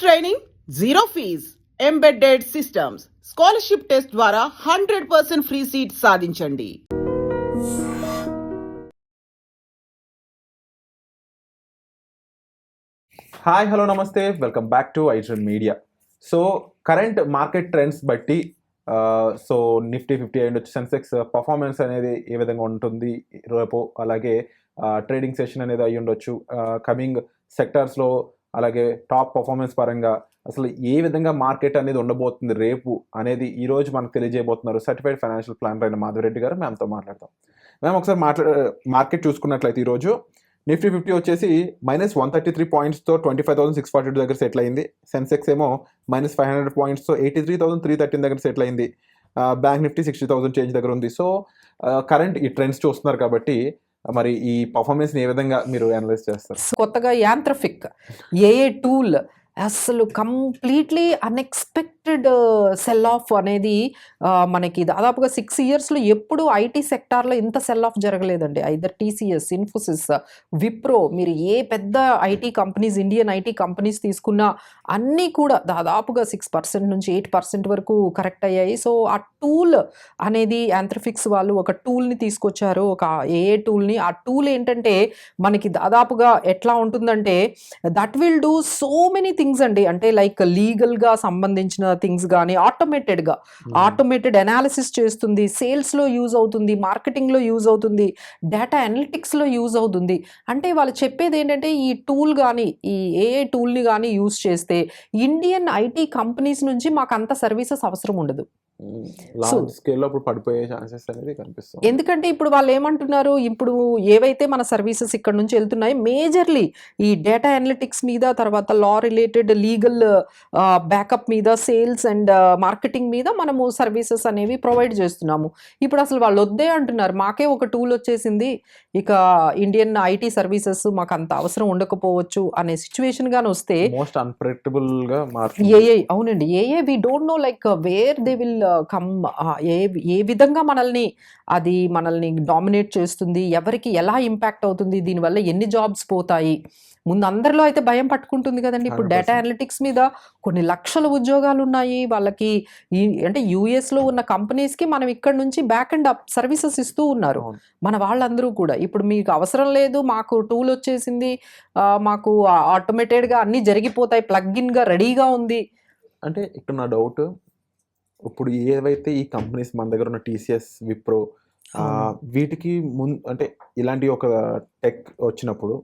Training zero fees embedded systems. Scholarship test ద్వారా hundred percent free seat సాధించండి. Hi hello నమస్తే. Welcome back to ఐట్రన్ media so current market trends బట్టి so Nifty fifty and Sensex performance అనేది ఏ విధంగా ఉంటుంది? రేపు అలాగే uh, ట్రేడింగ్ సెషన్ అనేది అయ్యి ఉండొచ్చు కమింగ్ uh, సెక్టార్స్లో అలాగే టాప్ పర్ఫార్మెన్స్ పరంగా అసలు ఏ విధంగా మార్కెట్ అనేది ఉండబోతుంది రేపు అనేది ఈ రోజు మనకు తెలియజేయబోతున్నారు సర్టిఫైడ్ ఫైనాన్షియల్ ప్లానర్ అయిన మాధవరెడ్డి గారు. మ్యామ్తో మాట్లాడతాం మ్యామ్ ఒకసారి మాట్లా మార్కెట్ చూసుకున్నట్లయితే ఈరోజు నిఫ్టీ ఫిఫ్టీ వచ్చేసి minus one thirty three పాయింట్స్తో twenty five thousand six forty two దగ్గర సెటిల్ అయింది. సెన్సెక్స్ ఏమో minus five hundred పాయింట్స్తో eighty three thousand three thirteen దగ్గర సెటిల్ అయింది. Bank Nifty sixty thousand change దగ్గర ఉంది. సో కరెంట్ ఈ ట్రెండ్స్ చూస్తున్నారు కాబట్టి మరి ఈ పర్ఫార్మెన్స్ని ఏ విధంగా మీరు అనలైజ్ చేస్తారు? కొత్తగా యాంత్రఫిక్ ఏఏ టూల్ అసలు కంప్లీట్లీ ఎక్స్పెక్టెడ్ సెల్ ఆఫ్ అనేది మనకి దాదాపుగా సిక్స్ ఇయర్స్లో ఎప్పుడు ఐటీ సెక్టార్లో ఇంత సెల్ ఆఫ్ జరగలేదండి. ఐదర్ టీసీఎస్ ఇన్ఫోసిస్ విప్రో మీరు ఏ పెద్ద IT companies Indian IT companies తీసుకున్నా అన్నీ కూడా దాదాపుగా సిక్స్ పర్సెంట్ నుంచి ఎయిట్ పర్సెంట్ వరకు కరెక్ట్ అయ్యాయి. సో ఆ టూల్ అనేది యాంథ్రఫిక్స్ వాళ్ళు ఒక టూల్ని తీసుకొచ్చారు. ఒక ఏఏ టూల్ని. ఆ టూల్ ఏంటంటే మనకి దాదాపుగా ఎట్లా ఉంటుందంటే that will do so many things అండి. అంటే లైక్ లీగల్గా సంబంధించిన థింగ్స్ కానీ ఆటోమేటెడ్గా ఆటోమేటెడ్ అనాలిసిస్ చేస్తుంది సేల్స్లో యూజ్ అవుతుంది మార్కెటింగ్లో యూజ్ అవుతుంది డేటా అనలిటిక్స్లో యూజ్ అవుతుంది. అంటే వాళ్ళు చెప్పేది ఏంటంటే ఈ టూల్ కానీ ఈ ఏఏ టూల్ని కానీ యూజ్ చేస్తే ఇండియన్ ఐటీ కంపెనీస్ నుంచి మాకు అంత సర్వీసెస్ అవసరం ఉండదు. లార్జ్ స్కేల్లో ఇప్పుడు పడిపోయే ఛాన్సెస్ అనేది కనిపిస్తుంది ఎందుకంటే ఇప్పుడు వాళ్ళు ఏమంటున్నారు ఇప్పుడు ఏవైతే మన సర్వీసెస్ ఇక్కడ నుంచి వెళ్తున్నాయి మేజర్లీ ఈ డేటా అనలిటిక్స్ మీద తర్వాత లా రిలేటెడ్ లీగల్ బ్యాకప్ మీద సేల్స్ అండ్ మార్కెటింగ్ మీద మనము సర్వీసెస్ అనేవి ప్రొవైడ్ చేస్తున్నాము. ఇప్పుడు అసలు వాళ్ళు వద్దే అంటున్నారు మాకే ఒక టూల్ వచ్చేసింది ఇక ఇండియన్ ఐటీ సర్వీసెస్ మాకు అంత అవసరం ఉండకపోవచ్చు అనే సిచ్యువేషన్ గాని వస్తే మోస్ట్ అన్ప్రెడిక్టబుల్గా ఏఏ అవునండి. ఏఏ we don't know like where they will come ఏ ఏ విధంగా మనల్ని అది మనల్ని డామినేట్ చేస్తుంది ఎవరికి ఎలా ఇంపాక్ట్ అవుతుంది దీనివల్ల ఎన్ని జాబ్స్ పోతాయి ముందు అందరిలో అయితే భయం పట్టుకుంటుంది కదండి. ఇప్పుడు డేటా 100%. అనలిటిక్స్ మీద కొన్ని లక్షల ఉద్యోగాలు ఉన్నాయి వాళ్ళకి ఈ అంటే US లో ఉన్న కంపెనీస్కి మనం ఇక్కడ నుంచి బ్యాక్ అండ్ అప్ సర్వీసెస్ ఇస్తూ ఉన్నారు. మన వాళ్ళందరూ కూడా. ఇప్పుడు మీకు అవసరం లేదు. మాకు టూల్ వచ్చేసింది. మాకు ఆటోమేటెడ్గా అన్నీ జరిగిపోతాయి. ప్లగ్ఇన్గా రెడీగా ఉంది. అంటే ఇక్కడ నా డౌట్ ఇప్పుడు ఏవైతే ఈ కంపెనీస్ మన దగ్గర ఉన్న టీసీఎస్ విప్రో. వీటికి ముందు అంటే ఇలాంటి ఒక టెక్ వచ్చినప్పుడు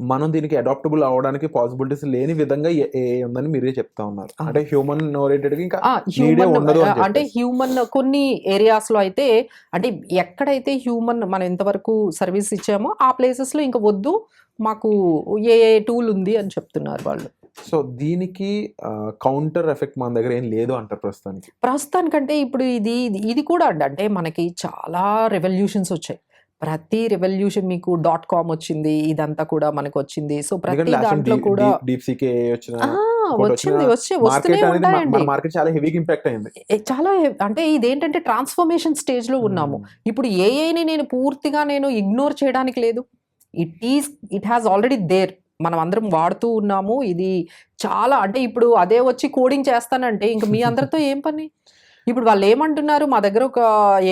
మనం దీనికి అడాప్టబుల్ అవడానికి పాసిబిలిటీస్ లేని విధంగా ఉందని మీరే చెప్తా ఉన్నారు. అంటే హ్యూమన్ ఓరియంటెడ్ ఇంకా ఉండదు అంటే. హ్యూమన్ కొన్ని areas లో అయితే అంటే ఎక్కడైతే హ్యూమన్ మనం ఎంతవరకు సర్వీస్ ఇచ్చామో ఆ places లో ఇంకా వద్దు మాకు ఏ ఏ టూల్ ఉంది అని చెప్తున్నారు వాళ్ళు. సో దీనికి కౌంటర్ ఎఫెక్ట్ మన దగ్గర ఏం లేదు అంటారు ప్రస్తుతానికి? ప్రస్తుతానికంటే ఇప్పుడు ఇది ఇది- కూడా అంటే మనకి చాలా రెవల్యూషన్స్ వచ్చాయి. ప్రతి రెవల్యూషన్ మీకు డాట్ కామ్ వచ్చింది ఇదంతా కూడా మనకు వచ్చింది. సో ప్రతి దాంట్లో కూడా వచ్చింది వచ్చి వస్తూనే ఉంటాయండి. మార్కెట్ చాలా హెవీగా ఇంపాక్ట్ అయింది. చాలా అంటే ఇదేంటంటే ట్రాన్స్ఫర్మేషన్ స్టేజ్లో ఉన్నాము. ఇప్పుడు ఏఐని నేను పూర్తిగా నేను ఇగ్నోర్ చేయడానికి లేదు. It is it has already there మనం అందరం వాడుతూ ఉన్నాము. ఇది చాలా అంటే ఇప్పుడు అదే వచ్చి కోడింగ్ చేస్తానంటే ఇంక మీ అందరితో ఏం పని? ఇప్పుడు వాళ్ళు ఏమంటున్నారు? మా దగ్గర ఒక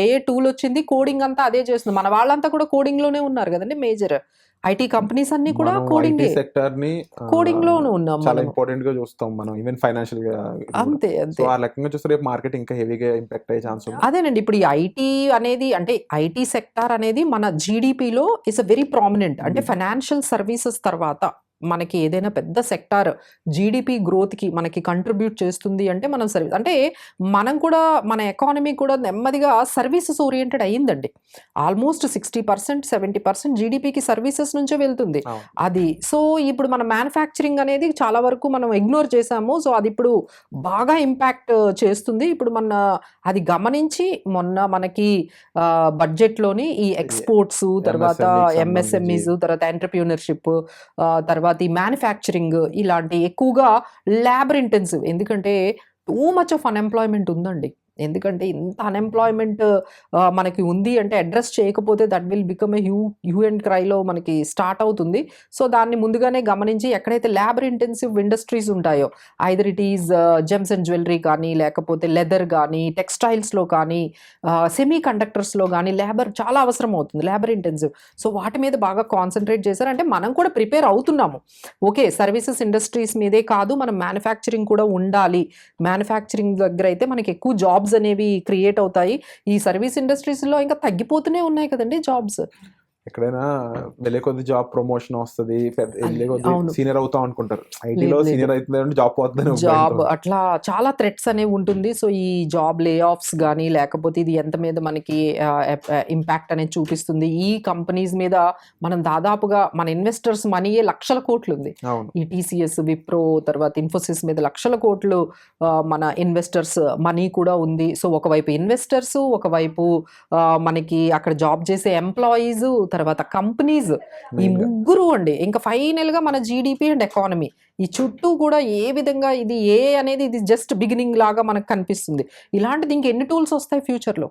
ఏఏ టూల్ వచ్చింది కోడింగ్ అంతా అదే చేస్తుంది. మన వాళ్ళంతా కూడా కోడింగ్లోనే ఉన్నారు కదండి మేజర్. ఐటీ కంపెనీస్ అన్ని కూడా కోడింగ్. సెక్టర్ని కోడింగ్లోనే ఉన్నాం చాలా. ఇంపార్టెంట్గా చూస్తాం మనం ఈవెన్ ఫైనాన్షియల్గా అంతే అంతే. ఆ లెక్కగా చూస్తే రేపు మార్కెట్ ఇంకా హెవీగా ఇంపాక్ట్ అయ్యే ఛాన్స్ ఉంది. అదేనండి ఇప్పుడు ఈ ఐటీ అనేది అంటే ఐటీ సెక్టార్ అనేది మన జీడిపిలో ఇస్ అ వెరీ ప్రామినెంట్ అంటే. ఫైనాన్షియల్ సర్వీసెస్ తర్వాత. మనకి ఏదైనా పెద్ద సెక్టార్ జీడిపి గ్రోత్కి మనకి కంట్రిబ్యూట్ చేస్తుంది అంటే మనం సర్వీస్ అంటే మనం కూడా మన ఎకానమీ కూడా నెమ్మదిగా సర్వీసెస్ ఓరియంటెడ్ అయ్యిందండి almost sixty percent seventy percent జీడిపికి services నుంచే వెళ్తుంది. అది సో ఇప్పుడు మన మ్యానుఫ్యాక్చరింగ్ అనేది చాలా వరకు మనం ఇగ్నోర్ చేసాము సో అది ఇప్పుడు బాగా ఇంపాక్ట్ చేస్తుంది ఇప్పుడు మన అది గమనించి మొన్న మనకి బడ్జెట్లోని ఈ ఎక్స్పోర్ట్స్ తర్వాత ఎంఎస్ఎంఈస్ సంబంధించి. తర్వాత ఎంటర్ప్రీనర్షిప్ తర్వాత ఈ మ్యానుఫ్యాక్చరింగ్ ఇలాంటి ఎక్కువగా ల్యాబర్ ఇంటెన్సివ్ ఎందుకంటే టూ మచ్ ఆఫ్ అన్ఎంప్లాయ్మెంట్ ఉందండి. ఎందుకంటే ఇంత అన్‌ఎంప్లాయ్‌మెంట్ మనకి ఉంది అంటే అడ్రస్ చేయకపోతే that will become a huge huge and క్రైలో మనకి స్టార్ట్ అవుతుంది. సో, దాన్ని ముందుగానే గమనించి ఎక్కడైతే లేబర్ ఇంటెన్సివ్ ఇండస్ట్రీస్ ఉంటాయో either it is gems and jewellery కానీ, లేకపోతే లెదర్ కానీ టెక్స్‌టైల్స్‌లో కానీ, సెమీ కండక్టర్స్‌లో కానీ లేబర్ చాలా అవసరం అవుతుంది. Labour intensive. సో, వాటి మీద బాగా కాన్సన్ట్రేట్ చేశారు. అంటే మనం కూడా ప్రిపేర్ అవుతున్నాము. ఓకే. సర్వీసెస్ ఇండస్ట్రీస్ మీదే కాదు మనం మ్యానుఫ్యాక్చరింగ్ కూడా ఉండాలి. మ్యానుఫ్యాక్చరింగ్ దగ్గర అయితే మనకి ఎక్కువ జాబ్ జాబ్స్ అనేవి క్రియేట్ అవుతాయి. ఈ సర్వీస్ ఇండస్ట్రీస్‌లో ఇంకా తగ్గిపోతూనే ఉన్నాయి కదండి జాబ్స్. ఎక్కడైనా వెళ్ళే కొద్దీ జాబ్ ప్రమోషన్ వస్తది. వెళ్ళే కొద్దీ. సీనియర్ అవుతాం అనుకుంటారు. ఐటీలో. సీనియర్ అయితుందంటే జాబ్ పోతుందని ఒక జాబ్. అట్లా చాలా థ్రెట్స్ అనేవి ఉంటుంది. సో, ఈ జాబ్ లే ఆఫ్స్ గానీ, లేకపోతే ఇది ఎంత మీద మనకి ఇంపాక్ట్ అనేది చూపిస్తుంది. ఈ కంపెనీస్ మీద మనం దాదాపుగా మన ఇన్వెస్టర్స్ మనీయే లక్షల కోట్లుంది. అవును. ఈ టీసీఎస్, విప్రో తర్వాత ఇన్ఫోసిస్ మీద లక్షల కోట్లు మన ఇన్వెస్టర్స్ మనీ కూడా ఉంది. సో, ఒకవైపు ఇన్వెస్టర్స్, ఒకవైపు మనకి అక్కడ జాబ్ చేసే ఎంప్లాయీస్, తర్వాత కంపెనీస్ ఈ. ముగ్గురు అండి. ఇంకా ఫైనల్‌గా మన జీడీపీ అండ్ ఎకానమీ ఈ చుట్టూ కూడా ఏ విధంగా ఇది ఏ అనేది ఇది జస్ట్ బిగినింగ్ లాగా మనకు కనిపిస్తుంది. ఇలాంటిది ఇంకెన్ని టూల్స్ వస్తాయి ఫ్యూచర్‌లో.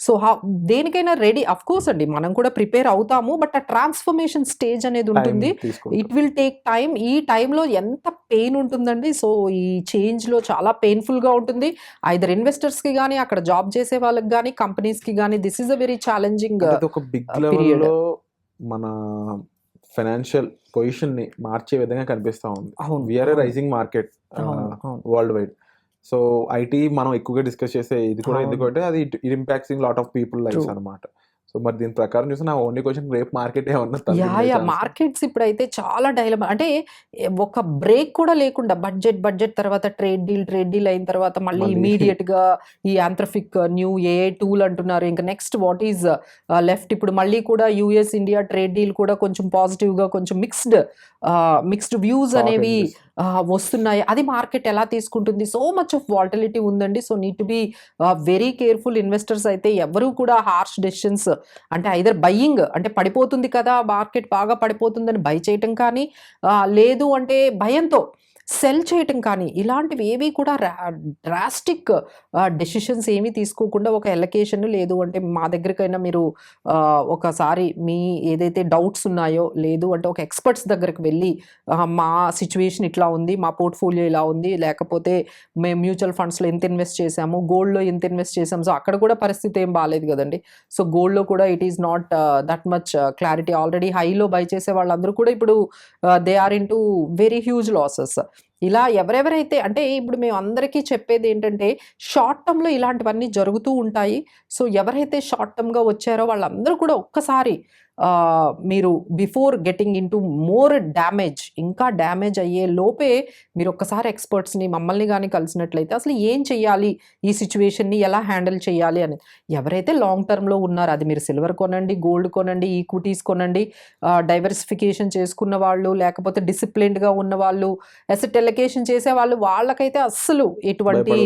సో, దేనికైనా రెడీ ఆఫ్‌కోర్స్ అండి మనం కూడా ప్రిపేర్ అవుతాము. బట్ ఆ ట్రాన్స్‌ఫర్మేషన్ స్టేజ్ అనేది టైం ఉంటుంది. It will take time. ఈ టైంలో ఎంత పెయిన్ ఉంటుందండి. సో, ఈ చేంజ్‌లో చాలా పెయిన్‌ఫుల్‌గా ఉంటుంది. ఐదర్ ఇన్వెస్టర్స్‌కి గానీ, అక్కడ జాబ్ చేసే వాళ్ళకి గానీ, కంపెనీస్‌కి గానీ this is a very challenging big period. మన ఫైనాన్షియల్ పొజిషన్‌ని మార్చే విధంగా కనిపిస్తా ఉంది. అవును. వి ఆర్ ఎ అవును. Rising market. Worldwide. So, IT మనం ఎక్కువగా డిస్కస్ చేసే ఇది కూడా. ఎందుకంటే అది it it impacts in lot of people lives true. So, మరి దీని ప్రకారం చూస్తే నా ఓన్లీ క్వెషన్ రేపు మార్కెట్ ఏమన్నా? మార్కెట్స్ ఇప్పుడైతే చాలా డైలమా అంటే ఒక బ్రేక్ కూడా లేకుండా బడ్జెట్, బడ్జెట్ తర్వాత ట్రేడ్ డీల్, ట్రేడ్ డీల్ అయిన తర్వాత మళ్ళీ మళ్ళీ ఇమ్మీడియేట్‌గా ఈ యాంథ్రోఫిక్ న్యూ ఏఐ టూల్ అంటున్నారు. ఇంక నెక్స్ట్ వాట్ ఈస్ లెఫ్ట్ ఇప్పుడు మళ్ళీ కూడా యూఎస్, ఇండియా ట్రేడ్ డీల్ కూడా కొంచెం పాజిటివ్‌గా కొంచెం మిక్స్డ్ మిక్స్డ్ వ్యూస్ అనేవి వస్తున్నాయి. అది మార్కెట్ ఎలా తీసుకుంటుంది? సో మచ్ ఆఫ్ వాల్టిలిటీ ఉందండి. So, need to be very careful investors అయితే ఎవరు కూడా హార్ష్ డెసిషన్స్ అంటే ఐదర్ బయ్యింగ్ అంటే పడిపోతుంది కదా! మార్కెట్ బాగా పడిపోతుందని బై చేయటం కానీ, లేదు అంటే భయంతో సెల్ చేయటం కానీ, ఇలాంటివి ఏవి కూడా డ్రాస్టిక్ డెసిషన్స్ ఏమీ తీసుకోకుండా ఒక ఎలకేషన్ లేదు అంటే మా దగ్గరికైనా మీరు ఒకసారి మీ ఏదైతే డౌట్స్ ఉన్నాయో, లేదు అంటే ఒక ఎక్స్‌పర్ట్స్ దగ్గరికి వెళ్ళి మా సిచ్యువేషన్ ఇట్లా ఉంది. మా పోర్ట్‌ఫోలియో ఇలా ఉంది. లేకపోతే మేము మ్యూచువల్ ఫండ్స్‌లో ఎంత ఇన్వెస్ట్ చేశాము. గోల్డ్‌లో ఎంత ఇన్వెస్ట్ చేసాము సో, అక్కడ కూడా పరిస్థితి ఏం బాగాలేదు కదండి సో, గోల్డ్‌లో కూడా it is not that much clarity already హైలో బై చేసే వాళ్ళందరూ కూడా ఇప్పుడు they are into very huge losses. ఇలా ఎవరెవరైతే అంటే ఇప్పుడు మేము అందరికీ చెప్పేది ఏంటంటే షార్ట్ టర్మ్‌లో ఇలాంటివన్నీ జరుగుతూ ఉంటాయి. సో, ఎవరైతే షార్ట్ టర్మ్‌గా వచ్చారో వాళ్ళందరూ కూడా ఒక్కసారి మీరు before getting into more damage ఇంకా డ్యామేజ్ అయ్యే లోపే మీరు ఒక్కసారి ఎక్స్‌పర్ట్స్‌ని మమ్మల్ని గాని కలిసినట్లయితే అసలు ఏం చేయాలి? ఈ సిట్యుయేషన్‌ని ఎలా హ్యాండిల్ చేయాలి అని. ఎవరైతే లాంగ్ టర్మ్‌లో ఉన్నారో అది మీరు సిల్వర్ కొనండి, గోల్డ్ కొనండి, ఈక్విటీస్ కొనండి, డైవర్సిఫికేషన్ చేసుకున్న వాళ్ళు, లేకపోతే డిసిప్లిన్డ్‌గా ఉన్నవాళ్ళు, అసెట్ అలొకేషన్ చేసేవాళ్ళు వాళ్ళకైతే అస్సలు ఎటువంటి.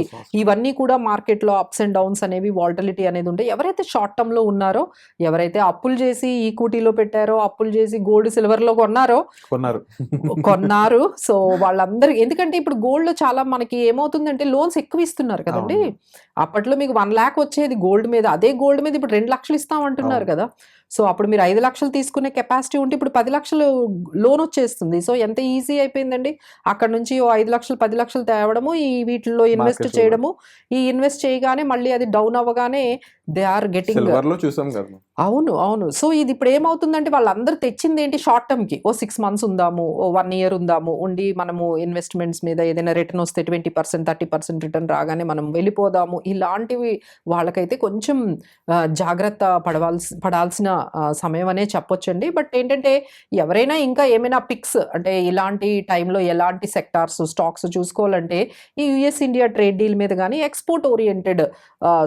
ఇవన్నీ కూడా మార్కెట్‌లో అప్స్ అండ్ డౌన్స్ అనేవి వాలటిలిటీ అనేది ఉంటాయి. ఎవరైతే షార్ట్ టర్మ్‌లో ఉన్నారో, ఎవరైతే అప్పులు చేసి ఈక్విటీలో పెట్టారో, అప్పులు చేసి గోల్డ్, సిల్వర్‌లో కొన్నారో కొన్నారు. కొన్నారు. సో, వాళ్ళందరికి ఎందుకంటే ఇప్పుడు గోల్డ్‌లో చాలా మనకి ఏమవుతుందంటే లోన్స్ ఎక్కువ ఇస్తున్నారు కదండీ. అప్పట్లో మీకు 1,00,000 వచ్చేది గోల్డ్ మీద. అదే గోల్డ్ మీద ఇప్పుడు 2,00,000 ఇస్తాం అంటున్నారు. కదా! సో, అప్పుడు మీరు 5,00,000 తీసుకునే కెపాసిటీ ఉంటే ఇప్పుడు 10,00,000 లోన్ వచ్చేస్తుంది. సో, ఎంత ఈజీ అయిపోయిందండి. అక్కడి నుంచి ఓ 5,00,000, 10,00,000 తేవడము, ఈ వీటిల్లో ఇన్వెస్ట్ చేయడము. ఈ ఇన్వెస్ట్ చేయగానే మళ్ళీ అది డౌన్ అవ్వగానే దే ఆర్ సిల్వర్‌లో చూసాం కదా! అవును. అవును. సో, ఇది ఇప్పుడు ఏమవుతుందంటే వాళ్ళందరూ తెచ్చిందేంటి షార్ట్ టర్మ్‌కి. ఓ సిక్స్ మంత్స్ ఉందాము, ఓ వన్ ఇయర్ ఉందాము, ఉండి మనము ఇన్వెస్ట్‌మెంట్స్ మీద ఏదైనా రిటర్న్ వస్తే 20%, 30% రిటర్న్ రాగానే మనం వెళ్ళిపోదాము. ఇలాంటివి వాళ్ళకైతే కొంచెం జాగ్రత్త పడవాల్సి పడాల్సిన సమయం అనే చెప్పొచ్చండి. బట్ ఏంటంటే ఎవరైనా ఇంకా ఏమైనా పిక్స్ అంటే ఇలాంటి టైంలో ఎలాంటి సెక్టార్స్, స్టాక్స్ చూసుకోవాలంటే ఈ యూఎస్ ఇండియా ట్రేడ్ డీల్ మీద కానీ ఎక్స్‌పోర్ట్ ఓరియెంటెడ్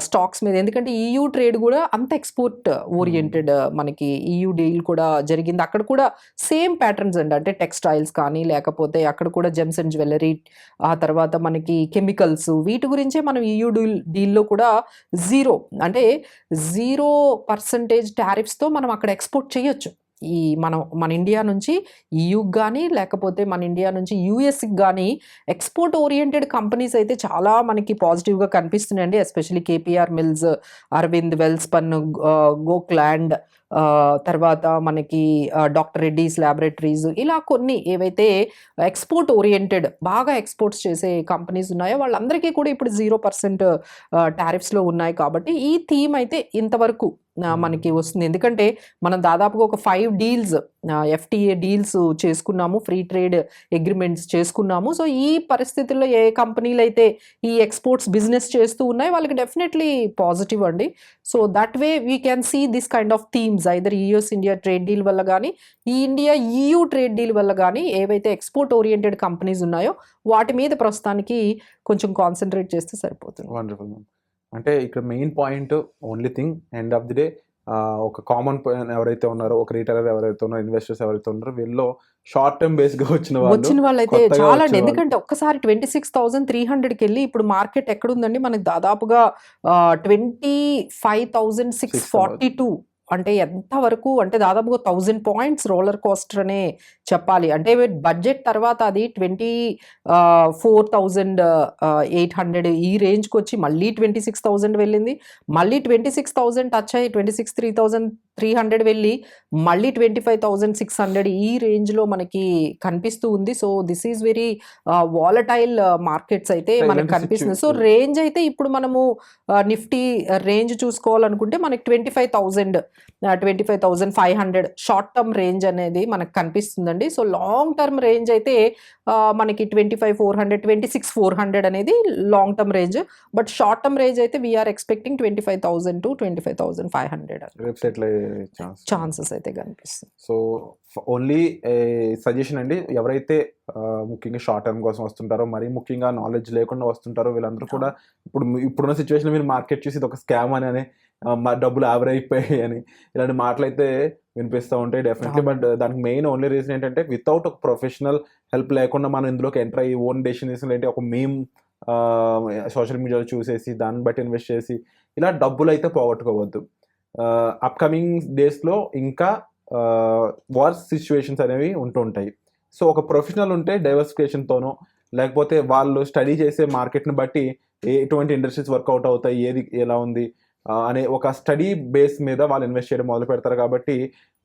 స్టాక్స్ మీద ఎందుకంటే ఈయూ ట్రేడ్ కూడా అంత ఎక్స్‌పోర్ట్ ఓరియెంటెడ్ మనకి ఈయూ డీల్ కూడా జరిగింది. అక్కడ కూడా సేమ్ ప్యాటర్న్స్ అండి. అంటే టెక్స్‌టైల్స్ కానీ లేకపోతే అక్కడ కూడా జెమ్స్ అండ్ జ్యువెల్లరీ ఆ తర్వాత మనకి కెమికల్స్ వీటి గురించే మనం ఈయూ డీల్ డీల్‌లో కూడా జీరో అంటే 0% టారిఫ్స్‌తో మనం అక్కడ ఎక్స్‌పోర్ట్ చేయొచ్చు. ఈ మనం మన ఇండియా నుంచి ఈయూకి కానీ లేకపోతే మన ఇండియా నుంచి యూఎస్కి కానీ ఎక్స్పోర్ట్ ఓరియంటెడ్ కంపెనీస్ అయితే చాలా మనకి పాజిటివ్గా కనిపిస్తున్నాయండి. Especially KPR mills Arvind Welspun గోక్లాండ్ తర్వాత మనకి డాక్టర్ రెడ్డీస్ ల్యాబొరేటరీస్ ఇలా కొన్ని ఏవైతే ఎక్స్పోర్ట్ ఓరియంటెడ్ బాగా ఎక్స్పోర్ట్స్ చేసే కంపెనీస్ ఉన్నాయో వాళ్ళందరికీ కూడా ఇప్పుడు జీరో పర్సెంట్ టారిఫ్స్లో ఉన్నాయి కాబట్టి ఈ థీమ్ అయితే ఇంతవరకు మనకి వస్తుంది. ఎందుకంటే మనం దాదాపుగా ఒక ఫైవ్ డీల్స్ ఎఫ్టీఏ డీల్స్ చేసుకున్నాము ఫ్రీ ట్రేడ్ అగ్రిమెంట్స్ చేసుకున్నాము. సో ఈ పరిస్థితుల్లో ఏ కంపెనీలు అయితే ఈ ఎక్స్పోర్ట్స్ బిజినెస్ చేస్తూ ఉన్నాయి వాళ్ళకి డెఫినెట్లీ పాజిటివ్ అండి. So that way we can see this kind of themes either US India trade deal వల్ల కానీ ఈ ఇండియా ఈయూ ట్రేడ్ డీల్ వల్ల కానీ ఏవైతే ఎక్స్పోర్ట్ ఓరియంటెడ్ కంపెనీస్ ఉన్నాయో వాటి మీద ప్రస్తుతానికి కొంచెం కాన్సన్ట్రేట్ చేస్తే సరిపోతుంది. వండర్ఫుల్ అంటే ఇక్కడ main point only thing end of the day ఒక కామన్ ఎవరైతే ఉన్నారో ఒక రీటైలర్ ఎవరైతే ఉన్నారో ఇన్వెస్టర్స్ ఎవరైతే ఉన్నారో వీళ్ళు షార్ట్ టర్మ్ బేస్గా వచ్చిన వాళ్ళు వచ్చిన వాళ్ళైతే చాలా. ఎందుకంటే ఒక్కసారి ట్వంటీ సిక్స్ థౌసండ్ త్రీ హండ్రెడ్కి వెళ్ళి ఇప్పుడు మార్కెట్ ఎక్కడుందండి? మనకి దాదాపుగా twenty five thousand six forty two అంటే ఎంతవరకు అంటే దాదాపుగా థౌజండ్ పాయింట్స్ రోలర్ కోస్టర్ అనే చెప్పాలి. అంటే బడ్జెట్ తర్వాత అది twenty four thousand eight hundred ఈ రేంజ్కి వచ్చి మళ్ళీ ట్వంటీ సిక్స్ థౌజండ్ వెళ్ళింది. మళ్ళీ ట్వంటీ సిక్స్ థౌజండ్ టచ్ అయ్యి twenty six three thousand three hundred వెళ్ళి మళ్ళీ twenty five thousand six hundred ఈ రేంజ్లో మనకి కనిపిస్తూ ఉంది. So this is very volatile markets అయితే మనకు కనిపిస్తుంది. సో రేంజ్ అయితే ఇప్పుడు మనము నిఫ్టీ రేంజ్ చూసుకోవాలనుకుంటే మనకి twenty five thousand twenty five thousand five hundred short term range అనేది మనకు కనిపిస్తుందండి. సో లాంగ్ టర్మ్ రేంజ్ అయితే ఆ, మనకి twenty five four hundred twenty six four hundred అనేది long term range but short term range అయితే we're expecting twenty five thousand to twenty five thousand five hundred వెబ్సైట్లో chance chances అయితే కనిపిస్తుంది so only suggestion అండి ఎవరైతే ముఖ్యంగా short term కోసం వస్తుంటారో మరీ ముఖ్యంగా నాలెడ్జ్ లేకుండా వస్తుంటారో వీళ్ళందరూ కూడా ఇప్పుడు ఇప్పుడున్న సిచ్యువేషన్ మీరు మార్కెట్ చూసి ఇది ఒక స్కామ్ అని అని మా డబ్బులు ఆవర్ అయిపోయాయి అని ఇలాంటి మాటలు అయితే వినిపిస్తూ ఉంటాయి డెఫినెట్లీ. బట్ దానికి మెయిన్ ఓన్లీ రీజన్ ఏంటంటే వితౌట్ ఒక ప్రొఫెషనల్ హెల్ప్ లేకుండా మనం ఇందులోకి ఎంటర్ అయ్యి ఓన్ డెసిషన్ ఏంటి ఒక మేమ్ సోషల్ మీడియాలో చూసేసి దాన్ని బట్టి ఇన్వెస్ట్ చేసి ఇలా డబ్బులు అయితే పోగొట్టుకోవద్దు. అప్కమింగ్ డేస్లో ఇంకా వర్స్ సిచ్యువేషన్స్ అనేవి ఉంటూ ఉంటాయి. సో ఒక ప్రొఫెషనల్ ఉంటే డైవర్సిఫికేషన్తోనో లేకపోతే వాళ్ళు స్టడీ చేసే మార్కెట్ని బట్టి ఎటువంటి ఇండస్ట్రీస్ వర్కౌట్ అవుతాయి ఏది ఎలా ఉంది అనే ఒక స్టడీ బేస్ మీద వాళ్ళు ఇన్వెస్ట్ చేయడం మొదలు పెడతారు కాబట్టి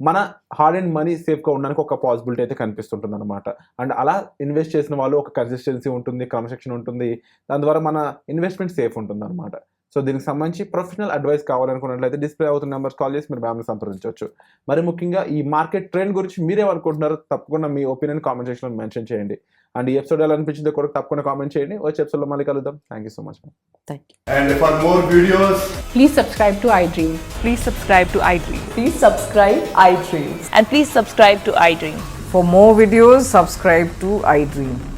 మన హార్డ్ అండ్ మనీ సేఫ్గా ఉండడానికి ఒక పాసిబిలిటీ అయితే కనిపిస్తుంటుంది అనమాట అండ్ అలా ఇన్వెస్ట్ చేసిన వాళ్ళు ఒక కన్సిస్టెన్సీ ఉంటుంది క్రమశిక్షణ ఉంటుంది దాని ద్వారా మన ఇన్వెస్ట్మెంట్ సేఫ్ ఉంటుంది అనమాట సో దీనికి సంబంధించి ప్రొఫెషనల్ అడ్వైస్ కావాలనుకున్నట్లయితే డిస్ప్లే అవుతున్న నెంబర్స్ కాల్ చేసి మీరు మ్యామ్ని సంప్రదించవచ్చు మరి ముఖ్యంగా ఈ మార్కెట్ ట్రెండ్ గురించి మీరేమనుకుంటున్నారో తప్పకుండా మీ ఒపీనియన్ కామెంట్ సెక్షన్లో మెన్షన్ చేయండి అండ్ ఈ ఎపిసోడ్ ఎలా అనిపించిందో కూడా తప్పకుండా కామెంట్ చేయండి వచ్చే ఎపిసోడ్లో మళ్ళీ కలుద్దాం thank you so much thank you And for more videos, Please subscribe to iDream. Please subscribe to iDream. Please subscribe iDreams. And please subscribe to iDream. For more videos, subscribe to iDream. please like, share, and